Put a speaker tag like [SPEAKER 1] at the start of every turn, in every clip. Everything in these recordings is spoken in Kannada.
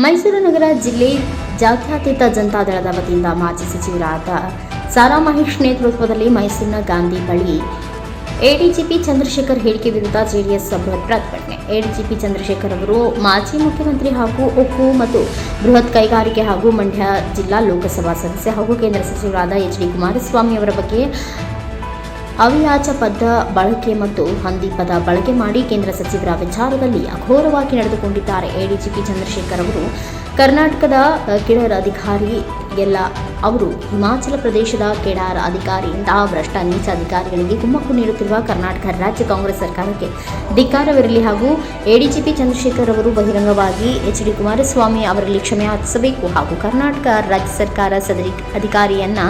[SPEAKER 1] ಮೈಸೂರು ನಗರ ಜಿಲ್ಲೆ ಜಾತ್ಯತೀತ ಜನತಾದಳದ ವತಿಯಿಂದ ಮಾಜಿ ಸಚಿವರಾದ ಸಾರಾ ಮಹೇಶ್ ನೇತೃತ್ವದಲ್ಲಿ ಮೈಸೂರಿನ ಗಾಂಧಿ ಬಳಿ ಎಡಿಜಿಪಿ ಚಂದ್ರಶೇಖರ್ ಹೇಳಿಕೆ ವಿರುದ್ಧ ಜೆಡಿಎಸ್ ಬೃಹತ್ ಪ್ರತಿಭಟನೆ ಎಡಿಜಿಪಿ ಚಂದ್ರಶೇಖರ್ ಅವರು ಮಾಜಿ ಮುಖ್ಯಮಂತ್ರಿ ಹಾಗೂ ಉಕ್ಕು ಮತ್ತು ಬೃಹತ್ ಕೈಗಾರಿಕೆ ಹಾಗೂ ಮಂಡ್ಯ ಜಿಲ್ಲಾ ಲೋಕಸಭಾ ಸದಸ್ಯ ಹಾಗೂ ಕೇಂದ್ರ ಸಚಿವರಾದ ಎಚ್ ಡಿ ಕುಮಾರಸ್ವಾಮಿ ಅವರ ಬಗ್ಗೆ ಅವಿಯಾಚ ಪದ ಬಳಕೆ ಮತ್ತು ಹಂದಿ ಪದ ಬಳಕೆ ಮಾಡಿ ಕೇಂದ್ರ ಸಚಿವರ ವಿಚಾರದಲ್ಲಿ ಅಘೋರವಾಗಿ ನಡೆದುಕೊಂಡಿದ್ದಾರೆ. ಎಡಿಜಿಪಿ ಚಂದ್ರಶೇಖರ್ ಅವರು ಕರ್ನಾಟಕದ ಅ, ಅಧಿಕಾರಿ ಎಲ್ಲ ಅವರು ಹಿಮಾಚಲ ಪ್ರದೇಶದ ಕೆಡಾರ್ ಅಧಿಕಾರಿಯಿಂದ ಭ್ರಷ್ಟ ನೀಚ ಅಧಿಕಾರಿಗಳಿಗೆ ಕುಮ್ಮಕ್ಕು ನೀಡುತ್ತಿರುವ ಕರ್ನಾಟಕ ರಾಜ್ಯ ಕಾಂಗ್ರೆಸ್ ಸರ್ಕಾರಕ್ಕೆ ಧಿಕ್ಕಾರವಿರಲಿ ಹಾಗೂ ಎಡಿಜಿಪಿ ಚಂದ್ರಶೇಖರ್ ಅವರು ಬಹಿರಂಗವಾಗಿ ಎಚ್ ಡಿ ಕುಮಾರಸ್ವಾಮಿ ಅವರಲ್ಲಿ ಕ್ಷಮೆ ಯಾಚಿಸಬೇಕು ಹಾಗೂ ಕರ್ನಾಟಕ ರಾಜ್ಯ ಸರ್ಕಾರ ಸದರಿ ಅಧಿಕಾರಿಯನ್ನ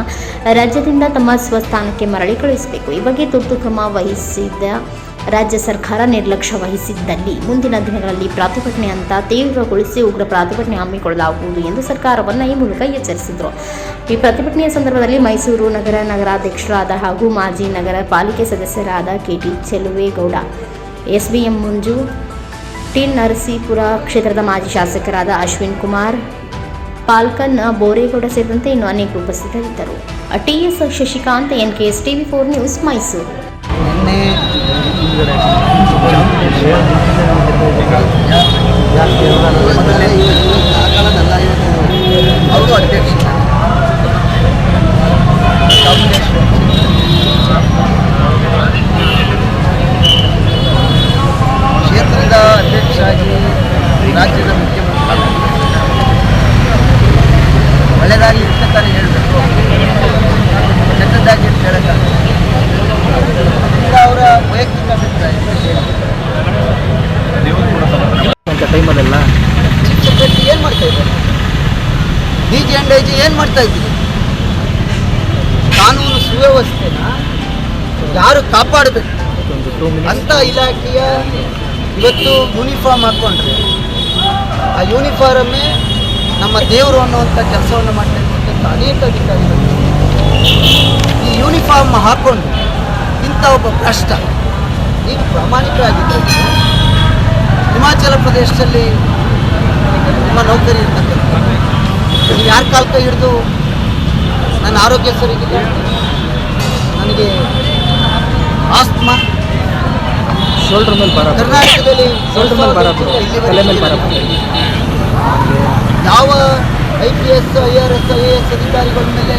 [SPEAKER 1] ರಾಜ್ಯದಿಂದ ತಮ್ಮ ಸ್ವಸ್ಥಾನಕ್ಕೆ ಮರಳಿ ಕಳುಹಿಸಬೇಕು. ಈ ಬಗ್ಗೆ ತುರ್ತು ಕ್ರಮ ವಹಿಸಿದ ರಾಜ್ಯ ಸರ್ಕಾರ ನಿರ್ಲಕ್ಷ್ಯ ವಹಿಸಿದ್ದಲ್ಲಿ ಮುಂದಿನ ದಿನಗಳಲ್ಲಿ ಪ್ರತಿಭಟನೆ ಅಂತ ತೀವ್ರಗೊಳಿಸಿ ಉಗ್ರ ಪ್ರತಿಭಟನೆ ಹಮ್ಮಿಕೊಳ್ಳಲಾಗುವುದು ಎಂದು ಸರ್ಕಾರವನ್ನು ಈ ಮೂಲಕ ಎಚ್ಚರಿಸಿದರು. ಈ ಪ್ರತಿಭಟನೆಯ ಸಂದರ್ಭದಲ್ಲಿ ಮೈಸೂರು ನಗರ ನಗರಾಧ್ಯಕ್ಷರಾದ ಹಾಗೂ ಮಾಜಿ ನಗರ ಪಾಲಿಕೆ ಸದಸ್ಯರಾದ KT Cheluvegowda S B M Manju, T Narasipura ಕ್ಷೇತ್ರದ ಮಾಜಿ ಶಾಸಕರಾದ ಅಶ್ವಿನ್ ಕುಮಾರ್, ಪಾಲ್ಕನ್ ಬೋರೇಗೌಡ ಸೇರಿದಂತೆ ಇನ್ನು ಅನೇಕ ಉಪಸ್ಥಿತರಿದ್ದರು. TS Shashikanth T TV four news Mysuru.
[SPEAKER 2] ನಿನ್ನೆ ಅವರು ಅಧ್ಯಕ್ಷ ಕ್ಷೇತ್ರದ ಅಧ್ಯಕ್ಷರಾಗಿ ರಾಜ್ಯದ ಮುಖ್ಯಮಂತ್ರಿ ಒಳ್ಳೆಯದಾಗಿ ಇರ್ತಕ್ಕಂಥ ಹೇಳಬೇಕು ಕೆಟ್ಟದ್ದಾಗಿ ಅಂತ ಹೇಳಕ್ಕಾಗಲ್ಲ ಈಗ ಅವರ ವೈಯಕ್ತಿಕ ಅಭಿಪ್ರಾಯ
[SPEAKER 3] ಅಂತ
[SPEAKER 2] ಚಿಕ್ಕ ಏನು ಮಾಡ್ತಾ ಇದ್ದಾರೆ ಅಂಡ್ ಏನು ಮಾಡ್ತಾ ಕಾನೂನು ಸುವ್ಯವಸ್ಥೆನ ಯಾರು ಕಾಪಾಡಬೇಕು? ಅಂತ ಇಲಾಖೆಯ ಇವತ್ತು ಯೂನಿಫಾರ್ಮ್ ಹಾಕೊಂಡ್ರೆ, ಆ ಯೂನಿಫಾರಮ್ಮೇ ನಮ್ಮ ದೇವರು ಅನ್ನುವಂಥ ಕೆಲಸವನ್ನು ಮಾಡ್ತಾ ಇರ್ತಕ್ಕಂಥ ಅನೇಕ ಅಧಿಕಾರಿಗಳು ಈ ಯೂನಿಫಾರ್ಮ್ ಹಾಕೊಂಡು ಇಂಥ ಒಬ್ಬ ಭ್ರಷ್ಟ ನೀವು ಪ್ರಾಮಾಣಿಕರಾಗಿದ್ದರೆ. ಹಿಮಾಚಲ ಪ್ರದೇಶದಲ್ಲಿ ನಿಮ್ಮ ನೌಕರಿ ಇರ್ತಕ್ಕಂಥ ನೀವು ಯಾರ ಕಾಲ ಕೈ ಹಿಡಿದು ನನ್ನ ಆರೋಗ್ಯ ಸರಿಗಿಲ್ಲ ನನಗೆ ಆಸ್ಮಾ
[SPEAKER 3] ಶೋಲ್ಡರ್ ಮೇಲೆ ಬರ
[SPEAKER 2] ಕರ್ನಾಟಕದಲ್ಲಿ
[SPEAKER 3] ಶೋಲ್ಡರ್ ಮೇಲೆ ಬರ
[SPEAKER 2] ಇಲ್ಲಿವರೆಗೆ
[SPEAKER 3] ತಲೆ ಮೇಲೆ ಬರ
[SPEAKER 2] ಯಾವ I P S I R S I A S ಅಧಿಕಾರಿಗಳ ಮೇಲೆ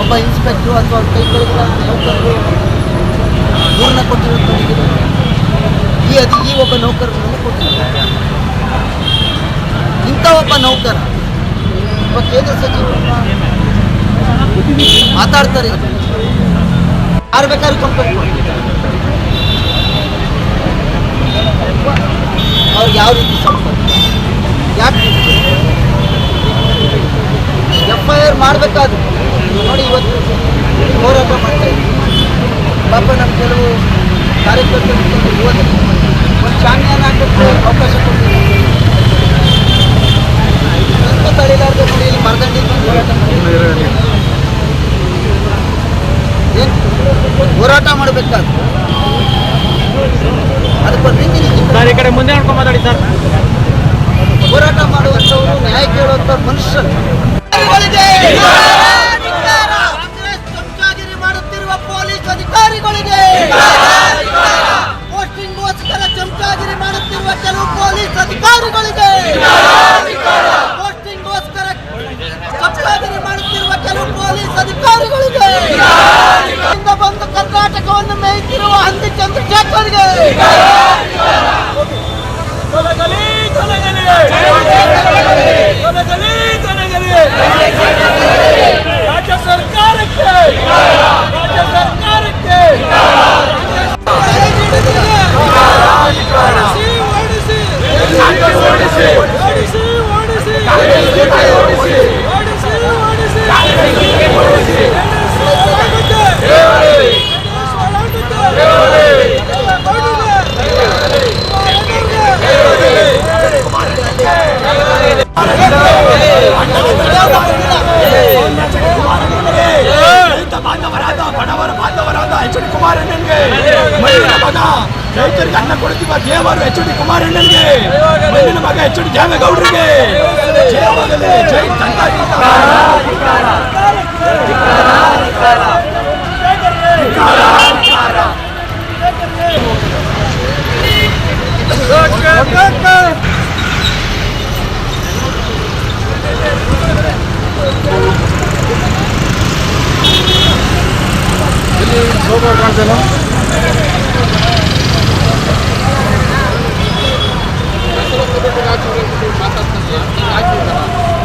[SPEAKER 2] ಒಬ್ಬ ಇನ್ಸ್ಪೆಕ್ಟ್ರು ಅಥವಾ ಕೈಗಳಿಗೆ ನೌಕರರು ಪೂರ್ಣ ಕೊಟ್ಟಿರೋದು? ಈ ಅದು ಈ ಒಬ್ಬ ನೌಕರನನ್ನು ಕೊಟ್ಟಿದ್ದಾರೆ. ಇಂಥ ಒಬ್ಬ ನೌಕರ ಒಬ್ಬ ಕೇಂದ್ರ ಸಚಿವರು ಮಾತಾಡ್ತಾರೆ ಯಾರು ಬೇಕಾದ್ರೂ ಕಂಪ್ಲೇಂಟ್ ಮಾಡಿ ಅವ್ರಿಗೆ ಯಾವ ರೀತಿ ಸಂಪರ್ಕ? ಯಾಕೆ? ಎಫ್ ಐ ಆರ್ ಮಾಡಬೇಕಾದ್ರು ಮಾಡಬೇಕಾದ್ರೆ
[SPEAKER 3] ಸರ್ ಈ ಕಡೆ ಮುಂದೆ ನೋಡ್ಕೊಂಡು ಮಾತಾಡಿ ಸರ್.
[SPEAKER 2] ಹೋರಾಟ ಮಾಡುವಂಥವ್ರು ನ್ಯಾಯ ಕೇಳುವಂಥ ಮನುಷ್ಯರು. ಬಂದು ಕರ್ನಾಟಕವನ್ನು ಮೇಯ್ತಿರುವ ಹಂದಿ ಚಂದ್ರಶೇಖರ್ಗೆ
[SPEAKER 4] ರೈತರಿಗೆ ಅನ್ನ ಕೊಡ್ತೀವ ದೇವರು ಎಚ್ ಡಿ ಕುಮಾರಣ್ಣನಿಗೆ ಮಗ ಎಚ್ ಡಿ ದೇವೇಗೌಡರಿಗೆ ಜಯವಾಗಲಿ. ಜೈ ಹೋಗೋ 我们要注意的是，马萨特尼，马
[SPEAKER 3] 萨特尼。